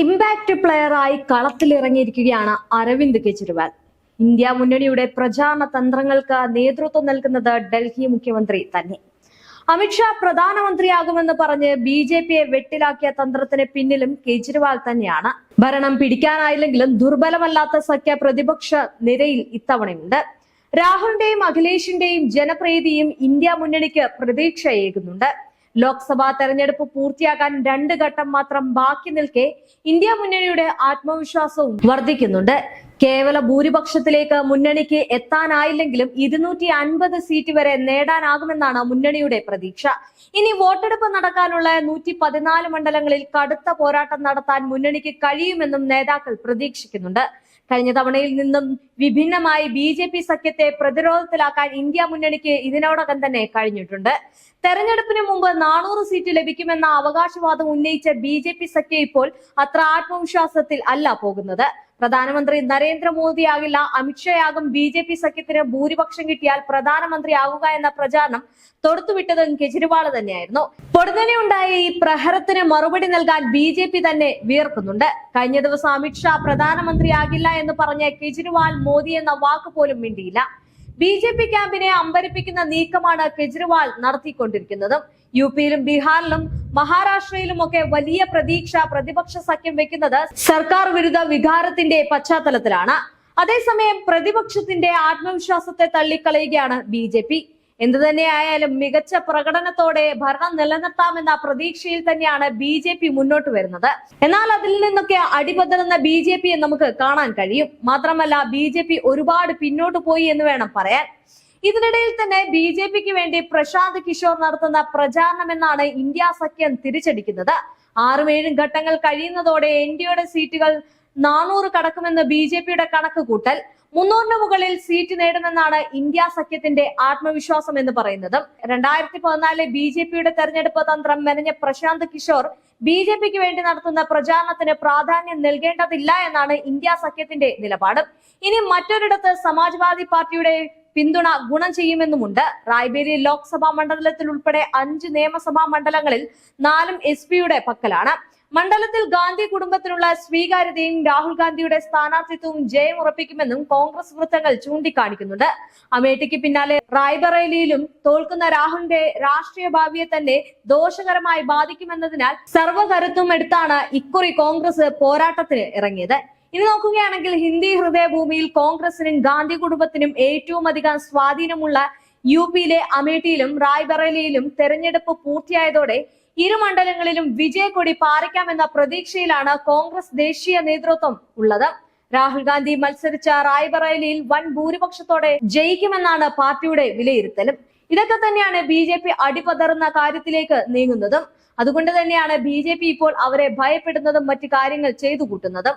Impact പ്ലെയറായി കളത്തിലിറങ്ങിയിരിക്കുകയാണ് Arvind Kejriwal. India മുന്നണിയുടെ പ്രചാരണ തന്ത്രങ്ങൾക്ക് നേതൃത്വം നൽകുന്നത് ഡൽഹി മുഖ്യമന്ത്രി തന്നെ. അമിത്ഷാ പ്രധാനമന്ത്രിയാകുമെന്ന് പറഞ്ഞ് ബി ജെ പിയെ വെട്ടിലാക്കിയ തന്ത്രത്തിന് പിന്നിലും കെജ്രിവാൾ തന്നെയാണ്. ഭരണം പിടിക്കാനായില്ലെങ്കിലും ദുർബലമല്ലാത്ത സഖ്യ പ്രതിപക്ഷ നിരയിൽ ഇത്തവണയുണ്ട്. രാഹുലിന്റെയും അഖിലേഷിന്റെയും ജനപ്രീതിയും ഇന്ത്യ മുന്നണിക്ക് പ്രതീക്ഷയേകുന്നുണ്ട്. ലോക്സഭാ തെരഞ്ഞെടുപ്പ് പൂർത്തിയാക്കാൻ രണ്ട് ഘട്ടം മാത്രം ബാക്കി നിൽക്കെ ഇന്ത്യ മുന്നണിയുടെ ആത്മവിശ്വാസവും വർദ്ധിക്കുന്നുണ്ട്. കേവല ഭൂരിപക്ഷത്തിലേക്ക് മുന്നണിക്ക് എത്താനായില്ലെങ്കിലും ഇരുന്നൂറ്റി അൻപത് സീറ്റ് വരെ നേടാനാകുമെന്നാണ് മുന്നണിയുടെ പ്രതീക്ഷ. ഇനി വോട്ടെടുപ്പ് നടക്കാനുള്ള നൂറ്റി പതിനാല് മണ്ഡലങ്ങളിൽ കടുത്ത പോരാട്ടം നടത്താൻ മുന്നണിക്ക് കഴിയുമെന്നും നേതാക്കൾ പ്രതീക്ഷിക്കുന്നുണ്ട്. കഴിഞ്ഞ തവണയിൽ നിന്നും വിഭിന്നമായി ബി ജെ പി സഖ്യത്തെ പ്രതിരോധത്തിലാക്കാൻ ഇന്ത്യ മുന്നണിക്ക് ഇതിനോടകം തന്നെ കഴിഞ്ഞിട്ടുണ്ട്. തെരഞ്ഞെടുപ്പിന് മുമ്പ് നാനൂറ് സീറ്റ് ലഭിക്കുമെന്ന അവകാശവാദം ഉന്നയിച്ച ബി ജെ പി സഖ്യം ഇപ്പോൾ അത്ര ആത്മവിശ്വാസത്തിൽ അല്ല പോകുന്നത്. പ്രധാനമന്ത്രി നരേന്ദ്രമോദിയാകില്ല. അമിത്ഷായാകും ബി ജെ പി സഖ്യത്തിന് ഭൂരിപക്ഷം കിട്ടിയാൽ പ്രധാനമന്ത്രിയാകുക എന്ന പ്രചാരണം തൊടുത്തുവിട്ടതും കെജ്രിവാൾ തന്നെയായിരുന്നു. പൊടുന്നനെ ഉണ്ടായ ഈ പ്രഹരത്തിന് മറുപടി നൽകാൻ ബി ജെ പി തന്നെ വിയർക്കുന്നുണ്ട്. കഴിഞ്ഞ ദിവസം അമിത്ഷാ പ്രധാനമന്ത്രിയാകില്ല എന്ന് പറഞ്ഞ കെജ്രിവാൾ മോദി എന്ന വാക്ക് പോലും മിണ്ടിയില്ല. ബി ജെ പി ക്യാമ്പിനെ അമ്പരിപ്പിക്കുന്ന നീക്കമാണ് കെജ്രിവാൾ നടത്തിക്കൊണ്ടിരിക്കുന്നത്. യു പിയിലും ബീഹാറിലും മഹാരാഷ്ട്രയിലും ഒക്കെ വലിയ പ്രതീക്ഷ പ്രതിപക്ഷ സഖ്യം വെക്കുന്നത് സർക്കാർ വിരുദ്ധ വികാരത്തിന്റെ പശ്ചാത്തലത്തിലാണ്. അതേസമയം പ്രതിപക്ഷത്തിന്റെ ആത്മവിശ്വാസത്തെ തള്ളിക്കളയുകയാണ് ബി ജെ പി. എന്തു തന്നെയായാലും മികച്ച പ്രകടനത്തോടെ ഭരണം നിലനിർത്താമെന്ന പ്രതീക്ഷയിൽ തന്നെയാണ് ബി ജെ പി മുന്നോട്ട് വരുന്നത്. എന്നാൽ അതിൽ നിന്നൊക്കെ അടിപതറുന്ന ബി ജെ പിയെ നമുക്ക് കാണാൻ കഴിയും. മാത്രമല്ല ബി ജെ പി ഒരുപാട് പിന്നോട്ട് പോയി എന്ന് വേണം പറയാൻ. ഇതിനിടയിൽ തന്നെ ബി ജെ പിക്ക് വേണ്ടി പ്രശാന്ത് കിഷോർ നടത്തുന്ന പ്രചാരണം എന്നാണ് ഇന്ത്യ സഖ്യം തിരിച്ചടിക്കുന്നത്. ആറും ഏഴും ഘട്ടങ്ങൾ കഴിയുന്നതോടെ എൻ ഡിയുടെ സീറ്റുകൾ നാനൂറ് കടക്കുമെന്ന് ബി ജെ പിയുടെ കണക്ക് കൂട്ടൽ. മുന്നൂറിന് മുകളിൽ സീറ്റ് നേടുമെന്നാണ് ഇന്ത്യ സഖ്യത്തിന്റെ ആത്മവിശ്വാസം എന്ന് പറയുന്നത്. രണ്ടായിരത്തി പതിനാലിലെ ബി ജെ പിയുടെ തെരഞ്ഞെടുപ്പ് തന്ത്രം മെനഞ്ഞ പ്രശാന്ത് കിഷോർ ബി ജെ പിക്ക് വേണ്ടി നടത്തുന്ന പ്രചാരണത്തിന് പ്രാധാന്യം നൽകേണ്ടതില്ല എന്നാണ് ഇന്ത്യ സഖ്യത്തിന്റെ നിലപാട്. ഇനി മറ്റൊരിടത്ത് സമാജ്വാദി പാർട്ടിയുടെ പിന്തുണ ഗുണം ചെയ്യുമെന്നുമുണ്ട്. റായ്ബേരി ലോക്സഭാ മണ്ഡലത്തിൽ ഉൾപ്പെടെ അഞ്ച് നിയമസഭാ മണ്ഡലങ്ങളിൽ നാലും എസ് പിയുടെ പക്കലാണ്. മണ്ഡലത്തിൽ ഗാന്ധി കുടുംബത്തിനുള്ള സ്വീകാര്യതയും രാഹുൽ ഗാന്ധിയുടെ സ്ഥാനാർത്ഥിത്വവും ജയം ഉറപ്പിക്കുമെന്നും കോൺഗ്രസ് വൃത്തങ്ങൾ ചൂണ്ടിക്കാണിക്കുന്നുണ്ട്. അമേഠിക്ക് പിന്നാലെ റായ്ബറേലിയിലും തോൽക്കുന്ന രാഹുലിന്റെ രാഷ്ട്രീയ ഭാവിയെ തന്നെ ദോഷകരമായി ബാധിക്കുമെന്നതിനാൽ സർവകരുത്തും എടുത്താണ് ഇക്കുറി കോൺഗ്രസ് പോരാട്ടത്തിന് ഇറങ്ങിയത്. ഇനി നോക്കുകയാണെങ്കിൽ ഹിന്ദി ഹൃദയഭൂമിയിൽ കോൺഗ്രസിനും ഗാന്ധി കുടുംബത്തിനും ഏറ്റവും അധികം സ്വാധീനമുള്ള യു പിയിലെ അമേഠിയിലും റായ്ബറേലിയിലും തെരഞ്ഞെടുപ്പ് പൂർത്തിയായതോടെ ഇരു മണ്ഡലങ്ങളിലും വിജയക്കൊടി പാറിക്കാമെന്ന പ്രതീക്ഷയിലാണ് കോൺഗ്രസ് ദേശീയ നേതൃത്വം ഉള്ളത്. രാഹുൽ ഗാന്ധി മത്സരിച്ച റായ്ബറേലിയിൽ വൻ ഭൂരിപക്ഷത്തോടെ ജയിക്കുമെന്നാണ് പാർട്ടിയുടെ വിലയിരുത്തലും. ഇതൊക്കെ തന്നെയാണ് ബി ജെ പി അടിപതറുന്ന കാര്യത്തിലേക്ക് നീങ്ങുന്നതും. അതുകൊണ്ട് തന്നെയാണ് ബി ജെ പി ഇപ്പോൾ അവരെ ഭയപ്പെടുന്നതും മറ്റു കാര്യങ്ങൾ ചെയ്തു കൂട്ടുന്നതും.